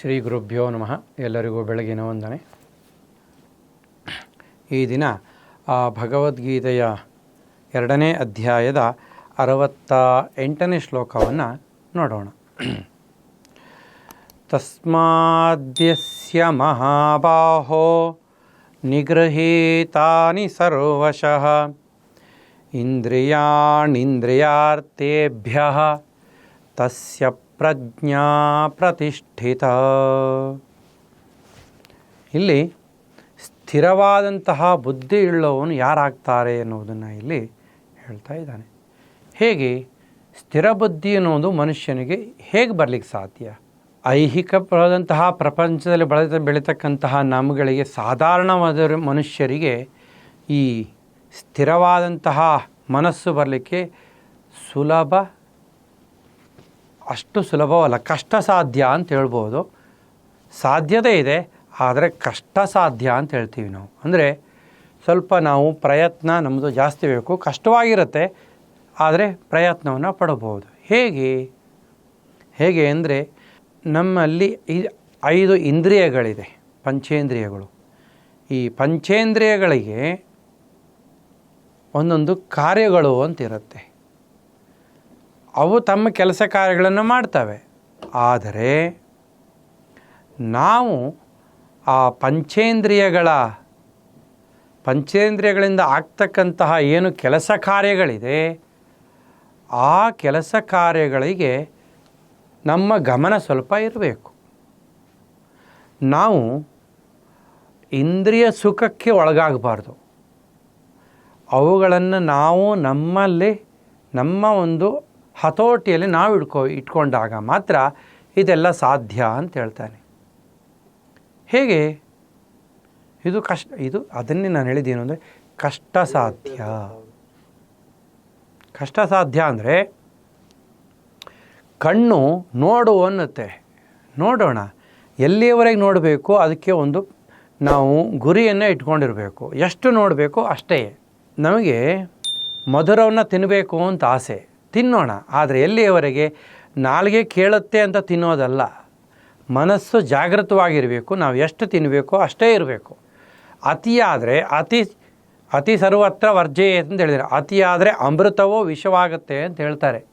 ಶ್ರೀ ಗುರುಭ್ಯೋ ನಮಃ. ಎಲ್ಲರಿಗೂ ಬೆಳಗಿನ ವಂದನೆ. ಈ ದಿನ ಆ ಭಗವದ್ಗೀತೆಯ ಎರಡನೇ ಅಧ್ಯಾಯದ ಅರವತ್ತ ಎಂಟನೇ ಶ್ಲೋಕವನ್ನು ನೋಡೋಣ. ತಸ್ಮಾದ್ಯಸ್ಯ ಮಹಾಬಾಹೋ ನಿಗೃಹೀತಾನಿ ಸರ್ವಶಃ ಇಂದ್ರಿಯಾಣಿಂದ್ರಿಯಾರ್ಥೇಭ್ಯ ತಸ್ಯ ಪ್ರಜ್ಞಾ ಪ್ರತಿಷ್ಠಿತ. ಇಲ್ಲಿ ಸ್ಥಿರವಾದಂತಹ ಬುದ್ಧಿ ಉಳ್ಳವನು ಯಾರಾಗ್ತಾರೆ ಎನ್ನುವುದನ್ನು ಇಲ್ಲಿ ಹೇಳ್ತಾ ಇದ್ದಾನೆ. ಹೇಗೆ? ಸ್ಥಿರ ಬುದ್ಧಿ ಅನ್ನೋದು ಮನುಷ್ಯನಿಗೆ ಹೇಗೆ ಬರಲಿಕ್ಕೆ ಸಾಧ್ಯ? ಐಹಿಕವಾದಂತಹ ಪ್ರಪಂಚದಲ್ಲಿ ಬೆಳೆದ, ಬೆಳೀತಕ್ಕಂತಹ ನಮ್ಮಗಳಿಗೆ ಸಾಧಾರಣವಾದ ಮನುಷ್ಯರಿಗೆ ಈ ಸ್ಥಿರವಾದಂತಹ ಮನಸ್ಸು ಬರಲಿಕ್ಕೆ ಸುಲಭ ಅಷ್ಟು ಸುಲಭವಲ್ಲ. ಕಷ್ಟ ಸಾಧ್ಯ ಅಂತ ಹೇಳ್ಬೋದು. ಸಾಧ್ಯತೆ ಇದೆ, ಆದರೆ ಕಷ್ಟ ಸಾಧ್ಯ ಅಂತ ಹೇಳ್ತೀವಿ ನಾವು. ಅಂದರೆ ಸ್ವಲ್ಪ ನಾವು ಪ್ರಯತ್ನ ನಮ್ಮದು ಜಾಸ್ತಿ ಬೇಕು, ಕಷ್ಟವಾಗಿರುತ್ತೆ, ಆದರೆ ಪ್ರಯತ್ನವನ್ನು ಪಡಬಹುದು. ಹೇಗೆ? ಹೇಗೆ ಅಂದರೆ ನಮ್ಮಲ್ಲಿ ಐದು ಇಂದ್ರಿಯಗಳಿದೆ, ಪಂಚೇಂದ್ರಿಯಗಳು. ಈ ಪಂಚೇಂದ್ರಿಯಗಳಿಗೆ ಒಂದೊಂದು ಕಾರ್ಯಗಳು ಅಂತಿರುತ್ತೆ. ಅವು ತಮ್ಮ ಕೆಲಸ ಕಾರ್ಯಗಳನ್ನು ಮಾಡ್ತವೆ. ಆದರೆ ನಾವು ಆ ಪಂಚೇಂದ್ರಿಯಗಳ, ಪಂಚೇಂದ್ರಿಯಗಳಿಂದ ಆಗ್ತಕ್ಕಂತಹ ಏನು ಕೆಲಸ ಕಾರ್ಯಗಳಿದೆ, ಆ ಕೆಲಸ ಕಾರ್ಯಗಳಿಗೆ ನಮ್ಮ ಗಮನ ಸ್ವಲ್ಪ ಇರಬೇಕು. ನಾವು ಇಂದ್ರಿಯ ಸುಖಕ್ಕೆ ಒಳಗಾಗಬಾರ್ದು. ಅವುಗಳನ್ನು ನಾವು ನಮ್ಮಲ್ಲಿ, ನಮ್ಮ ಒಂದು ಹತೋಟಿಯಲ್ಲಿ ನಾವು ಇಟ್ಕೊ ಇಟ್ಕೊಂಡಾಗ ಮಾತ್ರ ಇದೆಲ್ಲ ಸಾಧ್ಯ ಅಂತ ಹೇಳ್ತಾನೆ. ಹೇಗೆ? ಇದು ಕಷ್ಟ, ಇದು ಅದನ್ನೇ ನಾನು ಹೇಳಿದ್ದೇನು ಅಂದರೆ ಕಷ್ಟ ಸಾಧ್ಯ ಕಷ್ಟ ಸಾಧ್ಯ ಅಂದರೆ ಕಣ್ಣು ನೋಡು ಅನ್ನುತ್ತೆ. ನೋಡೋಣ. ಎಲ್ಲಿಯವರೆಗೆ ನೋಡಬೇಕು? ಅದಕ್ಕೆ ಒಂದು ನಾವು ಗುರಿಯನ್ನು ಇಟ್ಕೊಂಡಿರಬೇಕು. ಎಷ್ಟು ನೋಡಬೇಕು? ಅಷ್ಟೇ. ನಮಗೆ ಮಧುರವನ್ನು ತಿನ್ನಬೇಕು ಅಂತ ಆಸೆ. ತಿನ್ನೋಣ. ಆದರೆ ಎಲ್ಲಿಯವರೆಗೆ? ನಾಲ್ಗೆ ಕೇಳುತ್ತೆ ಅಂತ ತಿನ್ನೋದಲ್ಲ. ಮನಸ್ಸು ಜಾಗೃತವಾಗಿರಬೇಕು. ನಾವು ಎಷ್ಟು ತಿನ್ನಬೇಕು ಅಷ್ಟೇ ಇರಬೇಕು. ಅತಿಯಾದರೆ ಅತಿ ಅತಿ ಸರ್ವತ್ರ ವರ್ಜೆ ಅಂತ ಹೇಳಿದರೆ ಅತಿಯಾದರೆ ಅಮೃತವೋ ವಿಷವಾಗುತ್ತೆ ಅಂತ ಹೇಳ್ತಾರೆ.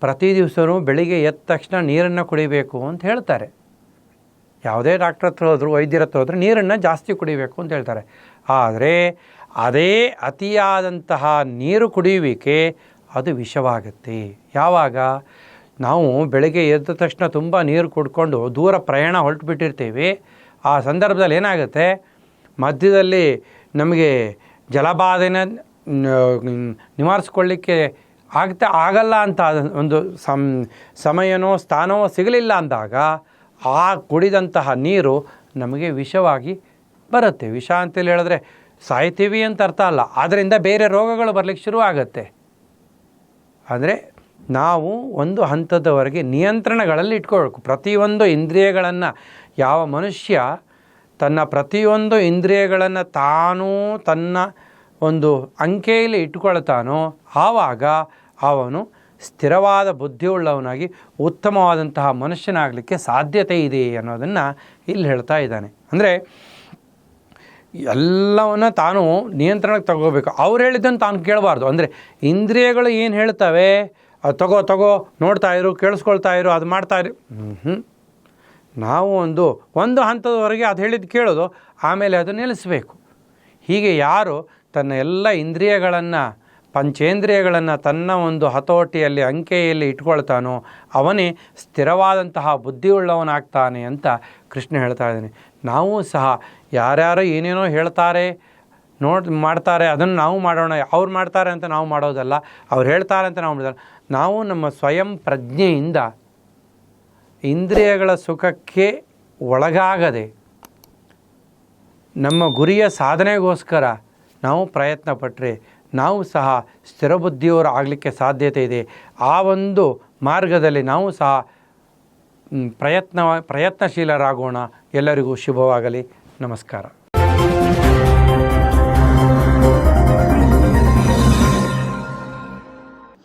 ಪ್ರತಿ ದಿವಸವೂ ಬೆಳಿಗ್ಗೆ ಎದ್ದ ತಕ್ಷಣ ನೀರನ್ನು ಕುಡಿಬೇಕು ಅಂತ ಹೇಳ್ತಾರೆ. ಯಾವುದೇ ಡಾಕ್ಟ್ರ್ ಹತ್ರ ಹೋದ್ರು, ವೈದ್ಯರ ಹತ್ರ ಹೋದ್ರೆ ನೀರನ್ನು ಜಾಸ್ತಿ ಕುಡಿಬೇಕು ಅಂತ ಹೇಳ್ತಾರೆ. ಆದರೆ ಅದೇ ಅತಿಯಾದಂತಹ ನೀರು ಕುಡಿಯುವಿಕೆ ಅದು ವಿಷವಾಗುತ್ತೆ. ಯಾವಾಗ? ನಾವು ಬೆಳಗ್ಗೆ ಎದ್ದ ತಕ್ಷಣ ತುಂಬ ನೀರು ಕುಡ್ಕೊಂಡು ದೂರ ಪ್ರಯಾಣ ಹೊರಟುಬಿಟ್ಟಿರ್ತೀವಿ. ಆ ಸಂದರ್ಭದಲ್ಲಿ ಏನಾಗುತ್ತೆ? ಮಧ್ಯದಲ್ಲಿ ನಮಗೆ ಜಲಬಾಧೆನ ನಿವಾರಿಸ್ಕೊಳ್ಳಿಕ್ಕೆ ಆಗ್ತಾ, ಆಗಲ್ಲ ಅಂತ ಒಂದು ಸಮ್ ಸಮಯನೋ, ಸ್ಥಾನವೋ ಸಿಗಲಿಲ್ಲ ಅಂದಾಗ ಆ ಕುಡಿದಂತಹ ನೀರು ನಮಗೆ ವಿಷವಾಗಿ ಬರುತ್ತೆ. ವಿಷ ಅಂತೇಳಿ ಹೇಳಿದ್ರೆ ಸಾಯ್ತೀವಿ ಅಂತ ಅರ್ಥ ಅಲ್ಲ. ಅದರಿಂದ ಬೇರೆ ರೋಗಗಳು ಬರಲಿಕ್ಕೆ ಶುರು ಅಂದರೆ ನಾವು ಒಂದು ಹಂತದವರೆಗೆ ನಿಯಂತ್ರಣಗಳಲ್ಲಿ ಇಟ್ಕೊಳ್ಬೇಕು. ಪ್ರತಿಯೊಂದು ಇಂದ್ರಿಯಗಳನ್ನು ಯಾವ ಮನುಷ್ಯ ತನ್ನ ಪ್ರತಿಯೊಂದು ಇಂದ್ರಿಯಗಳನ್ನು ತಾನೂ ತನ್ನ ಒಂದು ಅಂಕೆಯಲ್ಲಿ ಇಟ್ಕೊಳ್ತಾನೋ ಆವಾಗ ಅವನು ಸ್ಥಿರವಾದ ಬುದ್ಧಿಯುಳ್ಳವನಾಗಿ ಉತ್ತಮವಾದಂತಹ ಮನುಷ್ಯನಾಗಲಿಕ್ಕೆ ಸಾಧ್ಯತೆ ಇದೆ ಅನ್ನೋದನ್ನು ಇಲ್ಲಿ ಹೇಳ್ತಾ ಇದ್ದಾನೆ. ಅಂದರೆ ಎಲ್ಲವನ್ನ ತಾನು ನಿಯಂತ್ರಣಕ್ಕೆ ತಗೋಬೇಕು. ಅವ್ರು ಹೇಳಿದ್ದನ್ನು ತಾನು ಕೇಳಬಾರ್ದು. ಅಂದರೆ ಇಂದ್ರಿಯಗಳು ಏನು ಹೇಳ್ತವೆ? ಅದು ತಗೋ ತಗೋ, ನೋಡ್ತಾ ಇರು, ಕೇಳಿಸ್ಕೊಳ್ತಾ ಇರು, ಅದು ಮಾಡ್ತಾ ಇರು. ನಾವು ಒಂದು ಒಂದು ಹಂತದವರೆಗೆ ಅದು ಹೇಳಿದ್ದು ಕೇಳೋದು, ಆಮೇಲೆ ಅದು ನಿಲ್ಲಿಸಬೇಕು. ಹೀಗೆ ಯಾರು ತನ್ನ ಎಲ್ಲ ಇಂದ್ರಿಯಗಳನ್ನು, ಪಂಚೇಂದ್ರಿಯಗಳನ್ನು ತನ್ನ ಒಂದು ಹತೋಟಿಯಲ್ಲಿ, ಅಂಕೆಯಲ್ಲಿ ಇಟ್ಕೊಳ್ತಾನೋ, ಅವನೇ ಸ್ಥಿರವಾದಂತಹ ಬುದ್ಧಿಯುಳ್ಳವನಾಗ್ತಾನೆ ಅಂತ ಕೃಷ್ಣ ಹೇಳ್ತಾ ಇದ್ದಾನೆ. ನಾವು ಸಹ ಯಾರ್ಯಾರು ಏನೇನೋ ಹೇಳ್ತಾರೆ, ನೋಡಿ, ಮಾಡ್ತಾರೆ, ಅದನ್ನು ನಾವು ಮಾಡೋಣ, ಅವ್ರು ಮಾಡ್ತಾರೆ ಅಂತ ನಾವು ಮಾಡೋದಲ್ಲ, ಅವ್ರು ಹೇಳ್ತಾರೆ ಅಂತ ನಾವು ಮಾಡೋದಲ್ಲ. ನಾವು ನಮ್ಮ ಸ್ವಯಂ ಪ್ರಜ್ಞೆಯಿಂದ ಇಂದ್ರಿಯಗಳ ಸುಖಕ್ಕೆ ಒಳಗಾಗದೆ ನಮ್ಮ ಗುರಿಯ ಸಾಧನೆಗೋಸ್ಕರ ನಾವು ಪ್ರಯತ್ನ ಪಟ್ಟರೆ ನಾವು ಸಹ ಸ್ಥಿರಬುದ್ಧಿಯವರು ಆಗಲಿಕ್ಕೆ ಸಾಧ್ಯತೆ ಇದೆ. ಆ ಒಂದು ಮಾರ್ಗದಲ್ಲಿ ನಾವು ಸಹ ಪ್ರಯತ್ನ ಪ್ರಯತ್ನಶೀಲರಾಗೋಣ. ಎಲ್ಲರಿಗೂ ಶುಭವಾಗಲಿ. ನಮಸ್ಕಾರ.